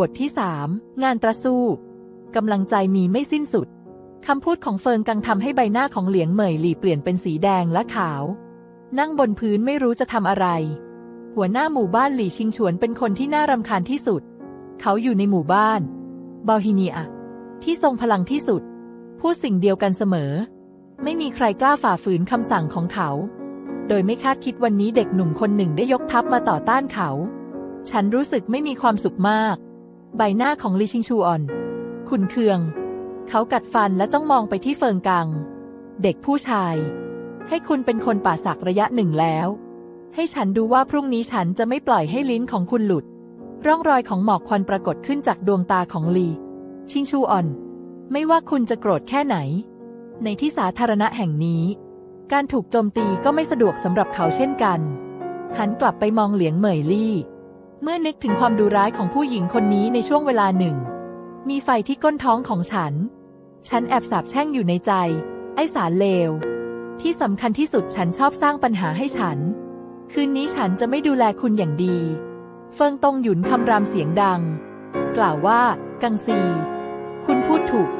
บทที่สามงานตระสู้กำลังใจมีไม่สิ้นสุด คำพูดของเฟิงกังทำให้ใบหน้าของเหลียงเหมยหลี่เปลี่ยนเป็นสีแดงและขาว นั่งบนพื้นไม่รู้จะทำอะไร หัวหน้าหมู่บ้านหลี่ชิงฉวนเป็นคนที่น่ารำคาญที่สุด เขาอยู่ในหมู่บ้านบาฮิเนียที่ทรงพลังที่สุด พูดสิ่งเดียวกันเสมอ ไม่มีใครกล้าฝ่าฝืนคำสั่งของเขา โดยไม่คาดคิดวันนี้เด็กหนุ่มคนหนึ่งได้ยกทัพมาต่อต้านเขา ฉันรู้สึกไม่มีความสุขมาก ใบหน้าของลีชิงชูอ่อน ขุนเคือง เขากัดฟันและจ้องมองไปที่เฟิงกัง เด็กผู้ชาย ให้คุณเป็นคนป่าสักระยะหนึ่งแล้ว ให้ฉันดูว่าพรุ่งนี้ฉันจะไม่ปล่อยให้ลิ้นของคุณหลุด ร่องรอยของหมอกควันปรากฏขึ้นจากดวงตาของลี ชิงชูอ่อน ไม่ว่าคุณจะโกรธแค่ไหน ในที่สาธารณะแห่งนี้ การถูกโจมตีก็ไม่สะดวกสำหรับเขาเช่นกัน หันกลับไปมองเหลียงเหมยลี่ เมื่อนึกถึงความดุร้ายของผู้หญิงคนนี้ในช่วงเวลาหนึ่ง มีไฟที่ก้นท้องของฉัน ฉันแอบสาบแช่งอยู่ในใจ ไอ้สารเลว ที่สำคัญที่สุดฉันชอบสร้างปัญหาให้ฉัน คืนนี้ฉันจะไม่ดูแลคุณอย่างดี เฟิงตงหยุนคำรามเสียงดัง กล่าวว่า กังซี คุณพูดถูก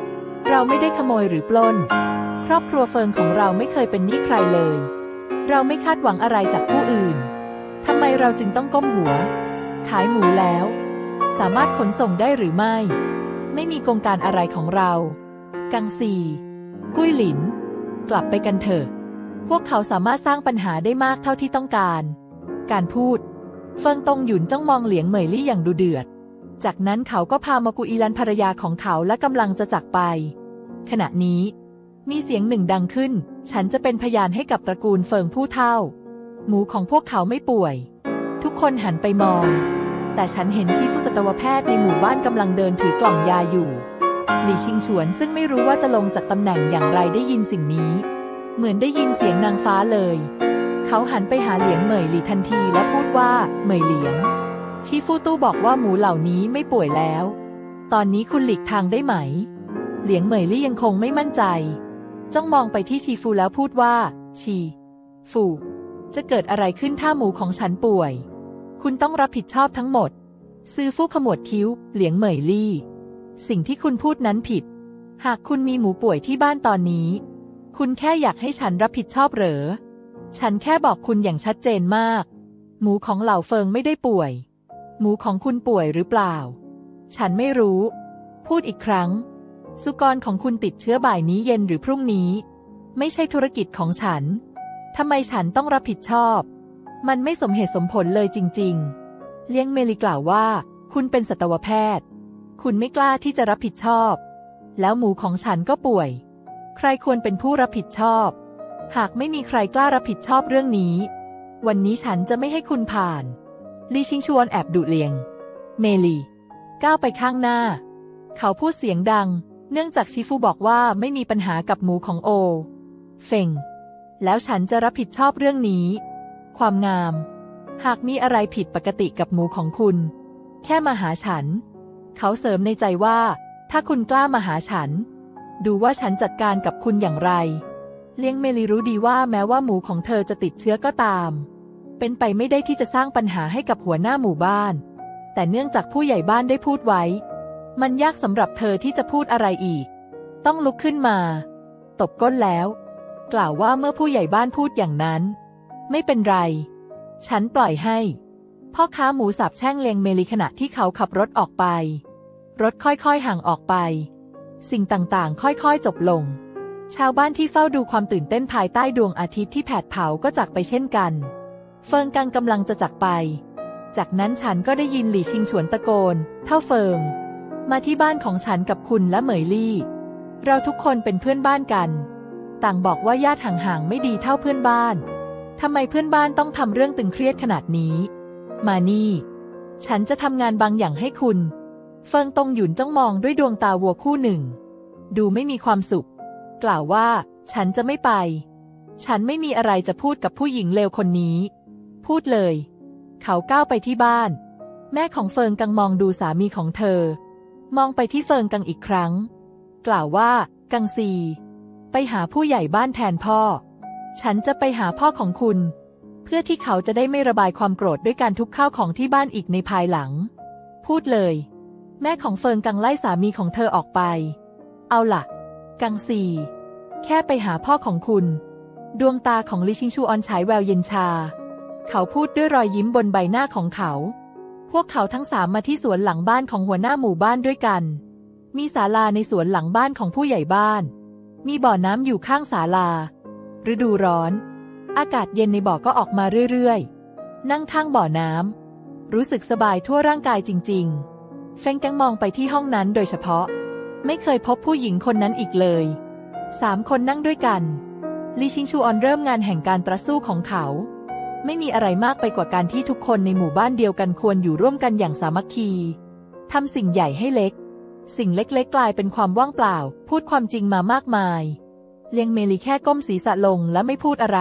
เราไม่ได้ขโมยหรือปล้น ครอบครัวเฟิงของเราไม่เคยเป็นหนี้ใครเลย เราไม่คาดหวังอะไรจากผู้อื่นทำไมเราจึงต้องก้มหัว ขายหมูแล้ว สามารถขนส่งได้หรือไม่ ไม่มีกงการอะไรของเรา กังซีกุ้ยหลิน กลับไปกันเถอะ พวกเขาสามารถสร้างปัญหาได้มากเท่าที่ต้องการ การพูด เฟิงตงหยุนจ้องมองเหลียงเหมยลี่อย่างดูเดือด จากนั้นเขาก็พามากุอีลันภรรยาของเขาและกำลังจะจากไป ขณะนี้ มีเสียงหนึ่งดังขึ้น ฉันจะเป็นพยานให้กับตระกูลเฟิงผู้เท่า หมูของพวกเขาไม่ป่วย ทุกคนหันไปมอง แต่ฉันเห็นชีฟุสัตวแพทย์ในหมู่บ้านกำลังเดินถือกล่องยาอยู่ หลี่ชิงฉวนซึ่งไม่รู้ว่าจะลงจากตำแหน่งอย่างไรได้ยินสิ่งนี้ เหมือนได้ยินเสียงนางฟ้าเลย เขาหันไปหาเหลียงเหมยหลี่ทันทีและพูดว่าเหมยเหลียง ชีฟูตู้บอกว่าหมูเหล่านี้ไม่ป่วยแล้ว ตอนนี้คุณหลีกทางได้ไหม เหลียงเหมยลี่ยังคงไม่มั่นใจ จ้องมองไปที่ชีฟูแล้วพูดว่า ชี ฟูจะเกิดอะไรขึ้นถ้าหมูของฉันป่วย คุณต้องรับผิดชอบทั้งหมด ซื้อฟูขมวดคิ้ว เหลียงเหมยลี่ สิ่งที่คุณพูดนั้นผิด หากคุณมีหมูป่วยที่บ้านตอนนี้ คุณแค่อยากให้ฉันรับผิดชอบเหรอ ฉันแค่บอกคุณอย่างชัดเจนมาก หมูของเหล่าเฟิงไม่ได้ป่วย หมูของคุณป่วยหรือเปล่า ฉันไม่รู้ พูดอีกครั้ง สุกรของคุณติดเชื้อบ่ายนี้เย็นหรือพรุ่งนี้ ไม่ใช่ธุรกิจของฉันทำไมฉันต้องรับผิดชอบ มันไม่สมเหตุสมผลเลยจริง ๆ เลี้ยงเมลีกล่าวว่า คุณเป็นสัตวแพทย์ คุณไม่กล้าที่จะรับผิดชอบ แล้วหมูของฉันก็ป่วย ใครควรเป็นผู้รับผิดชอบ หากไม่มีใครกล้ารับผิดชอบเรื่องนี้ วันนี้ฉันจะไม่ให้คุณผ่าน ลีชิงชวนแอบดุเลียง เมลี ก้าวไปข้างหน้า เขาพูดเสียงดัง เนื่องจากชิฟูบอกว่าไม่มีปัญหากับหมูของโอ เฟงแล้วฉันจะรับผิดชอบเรื่องนี้ ความงาม หากมีอะไรผิดปกติกับหมูของคุณ แค่มาหาฉัน เขาเสริมในใจว่า ถ้าคุณกล้ามาหาฉัน ดูว่าฉันจัดการกับคุณอย่างไร เลี้ยงเมลีรู้ดีว่าแม้ว่าหมูของเธอจะติดเชื้อก็ตาม เป็นไปไม่ได้ที่จะสร้างปัญหาให้กับหัวหน้าหมู่บ้าน แต่เนื่องจากผู้ใหญ่บ้านได้พูดไว้ มันยากสำหรับเธอที่จะพูดอะไรอีก ต้องลุกขึ้นมา ตบก้นแล้ว กล่าวว่าเมื่อผู้ใหญ่บ้านพูดอย่างนั้น ไม่เป็นไร ฉันปล่อยให้ พ่อค้าหมูสับแช่งเลงเมลีขณะที่เขาขับรถออกไป รถค่อยๆห่างออกไป สิ่งต่างๆ ค่อยๆ จบลง ชาวบ้านที่เฝ้าดูความตื่นเต้นภายใต้ดวงอาทิตย์ที่แผดเผาก็จากไปเช่นกัน เฟิงกังกำลังจะจากไป จากนั้นฉันก็ได้ยินหลี่ชิงฉวนตะโกน เท่าเฟิง มาที่บ้านของฉันกับคุณและเหมยลี่ เราทุกคนเป็นเพื่อนบ้านกัน ต่างบอกว่าญาติห่างๆไม่ดีเท่าเพื่อนบ้าน ทำไมเพื่อนบ้านต้องทำเรื่องตึงเครียดขนาดนี้ มานี่ ฉันจะทำงานบางอย่างให้คุณ เฟิงตงหยุนจ้องมองด้วยดวงตาวัวคู่หนึ่ง ดูไม่มีความสุข กล่าวว่า ฉันจะไม่ไป ฉันไม่มีอะไรจะพูดกับผู้หญิงเลวคนนี้ พูดเลย เขาก้าวไปที่บ้าน แม่ของเฟิงกังมองดูสามีของเธอ มองไปที่เฟิงกังอีกครั้ง กล่าวว่า กังซี ไปหาผู้ใหญ่บ้านแทนพ่อ ฉันจะไปหาพ่อของคุณ เพื่อที่เขาจะได้ไม่ระบายความโกรธด้วยการทุบข้าวของที่บ้านอีกในภายหลัง พูดเลย แม่ของเฟิงกังไล่สามีของเธอออกไป เอาล่ะ กังซีแค่ไปหาพ่อของคุณ ดวงตาของลิชิงชูออนฉายแววเย็นชา เขาพูดด้วยรอยยิ้มบนใบหน้าของเขา พวกเขาทั้งสามมาที่สวนหลังบ้านของหัวหน้าหมู่บ้านด้วยกัน มีศาลาในสวนหลังบ้านของผู้ใหญ่บ้าน มีบ่อน้ำอยู่ข้างศาลา ฤดูร้อน อากาศเย็นในบ่อก็ออกมาเรื่อยๆ นั่งข้างบ่อน้ำ รู้สึกสบายทั่วร่างกายจริง ๆ เฟงกังมองไปที่ห้องนั้นโดยเฉพาะ ไม่เคยพบผู้หญิงคนนั้นอีกเลยสามคนนั่งด้วยกัน ลีชิงชูออนเริ่มงานแห่งการตรัสู้ของเขา ไม่มีอะไรมากไปกว่าการที่ทุกคนในหมู่บ้านเดียวกันควรอยู่ร่วมกันอย่างสามัคคีทำสิ่งใหญ่ให้เล็ก สิ่งเล็กๆกลายเป็นความว่างเปล่า พูดความจริงมามากมาย เลียงเมลีแค่ก้มศีรษะลงและไม่พูดอะไร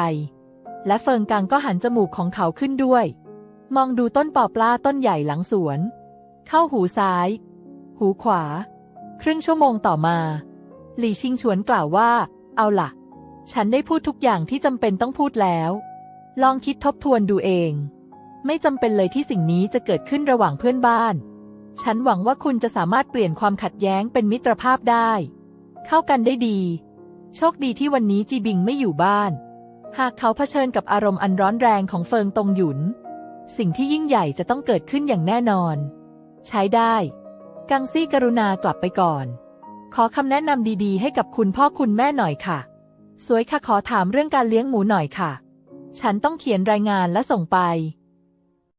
และเฟิงกังก็หันจมูกของเขาขึ้นด้วย มองดูต้นปอปลาต้นใหญ่หลังสวน เข้าหูซ้าย หูขวา ครึ่งชั่วโมงต่อมา หลี่ชิงฉวนกล่าวว่า เอาล่ะ ฉันได้พูดทุกอย่างที่จำเป็นต้องพูดแล้ว ลองคิดทบทวนดูเอง ไม่จำเป็นเลยที่สิ่งนี้จะเกิดขึ้นระหว่างเพื่อนบ้าน ฉันหวังว่าคุณจะสามารถเปลี่ยนความขัดแย้งเป็นมิตรภาพได้ เข้ากันได้ดี โชคดีที่วันนี้จีบิงไม่อยู่บ้าน หากเขาเผชิญกับอารมณ์อันร้อนแรงของเฟิงตงหยุน สิ่งที่ยิ่งใหญ่จะต้องเกิดขึ้นอย่างแน่นอน ใช้ได้ กังซี่กรุณากลับไปก่อน ขอคำแนะนำดีๆ ให้กับคุณพ่อคุณแม่หน่อยค่ะ สวยค่ะขอถามเรื่องการเลี้ยงหมูหน่อยค่ะ ฉันต้องเขียนรายงานและส่งไป